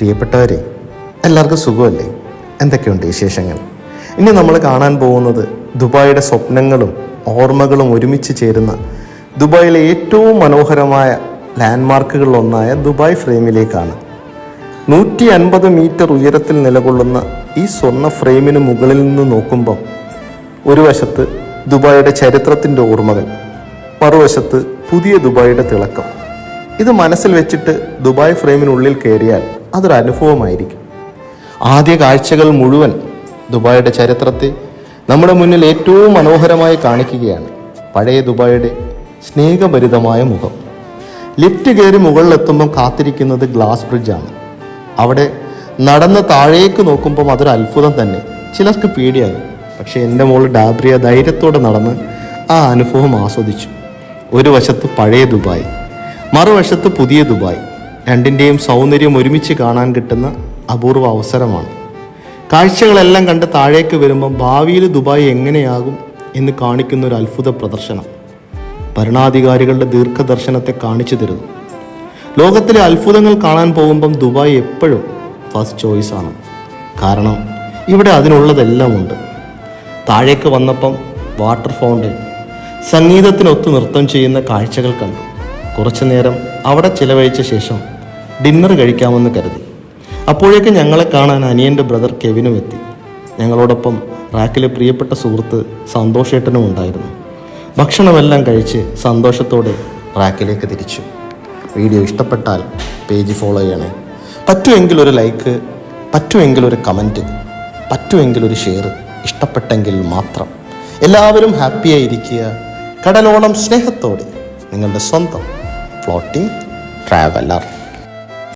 പ്രിയപ്പെട്ടവരെ എല്ലാവർക്കും സുഖമല്ലേ? എന്തൊക്കെയുണ്ട് വിശേഷങ്ങൾ? ഇനി നമ്മൾ കാണാൻ പോകുന്നത് ദുബായിയുടെ സ്വപ്നങ്ങളും ഓർമ്മകളും ഒരുമിച്ച് ചേരുന്ന ദുബായിലെ ഏറ്റവും മനോഹരമായ ലാൻഡ്മാർക്കുകളിലൊന്നായ ദുബായ് ഫ്രെയിമിലേക്കാണ്. നൂറ്റി അൻപത് മീറ്റർ ഉയരത്തിൽ നിലകൊള്ളുന്ന ഈ സ്വർണ ഫ്രെയിമിന് മുകളിൽ നിന്ന് നോക്കുമ്പം ഒരു വശത്ത് ദുബായിയുടെ ചരിത്രത്തിന്റെ ഓർമ്മകൾ മറുവശത്ത് പുതിയ ദുബായിയുടെ തിളക്കം. ഇത് മനസ്സിൽ വെച്ചിട്ട് ദുബായ് ഫ്രെയിമിനുള്ളിൽ കയറിയാൽ അതൊരു അനുഭവമായിരിക്കും. ആദ്യ കാഴ്ചകൾ മുഴുവൻ ദുബായിയുടെ ചരിത്രത്തെ നമ്മുടെ മുന്നിൽ ഏറ്റവും മനോഹരമായി കാണിക്കുകയാണ്. പഴയ ദുബായിയുടെ സ്നേഹഭരിതമായ മുഖം. ലിഫ്റ്റ് കയറി മുകളിലെത്തുമ്പം കാത്തിരിക്കുന്നത് ഗ്ലാസ് ബ്രിഡ്ജാണ്. അവിടെ നടന്ന് താഴേക്ക് നോക്കുമ്പം അതൊരു അത്ഭുതം തന്നെ. ചിലർക്ക് പേടിയാകും. പക്ഷേ എന്റെ മോൾ ഡാബ്രിയ ധൈര്യത്തോടെ നടന്ന് ആ അനുഭവം ആസ്വദിച്ചു. ഒരു വശത്ത് പഴയ ദുബായ് മറുവശത്ത് പുതിയ ദുബായ്. രണ്ടിന്റെയും സൗന്ദര്യം ഒരുമിച്ച് കാണാൻ കിട്ടുന്ന അപൂർവ അവസരമാണ്. കാഴ്ചകളെല്ലാം കണ്ട് താഴേക്ക് വരുമ്പം ഭാവിയിൽ ദുബായ് എങ്ങനെയാകും എന്ന് കാണിക്കുന്ന ഒരു അത്ഭുത പ്രദർശനം. ഭരണാധികാരികളുടെ ദീർഘദർശനത്തെ കാണിച്ചു തരുന്നു. ലോകത്തിലെ അത്ഭുതങ്ങൾ കാണാൻ പോകുമ്പം ദുബായ് എപ്പോഴും ഫസ്റ്റ് ചോയ്സ് ആണ്. കാരണം ഇവിടെ അതിനുള്ളതെല്ലാം ഉണ്ട്. താഴേക്ക് വന്നപ്പം വാട്ടർ ഫൗണ്ടൻ സംഗീതത്തിനൊത്ത് നൃത്തം ചെയ്യുന്ന കാഴ്ചകൾ കണ്ടു. കുറച്ചു നേരം അവിടെ ചിലവഴിച്ച ശേഷം ഡിന്നർ കഴിക്കാമെന്ന് കരുതി. അപ്പോഴേക്കും ഞങ്ങളെ കാണാൻ അനിയന്റെ ബ്രദർ കെവിനും എത്തി. ഞങ്ങളോടൊപ്പം റാക്കിലെ പ്രിയപ്പെട്ട സുഹൃത്ത് സന്തോഷേട്ടനും ഉണ്ടായിരുന്നു. ഭക്ഷണമെല്ലാം കഴിച്ച് സന്തോഷത്തോടെ റാക്കിലേക്ക് തിരിച്ചു. വീഡിയോ ഇഷ്ടപ്പെട്ടാൽ പേജ് ഫോളോ ചെയ്യണേ. പറ്റുമെങ്കിൽ ഒരു ലൈക്ക് പറ്റുമെങ്കിൽ ഒരു കമന്റ് പറ്റുമെങ്കിൽ ഒരു ഷെയർ ഇഷ്ടപ്പെട്ടെങ്കിൽ മാത്രം എല്ലാവരും ഹാപ്പിയായിരിക്കുക കടലോളം സ്നേഹത്തോടെ നിങ്ങളുടെ സ്വന്തം ഫ്ലോട്ടിംഗ് ട്രാവലർ.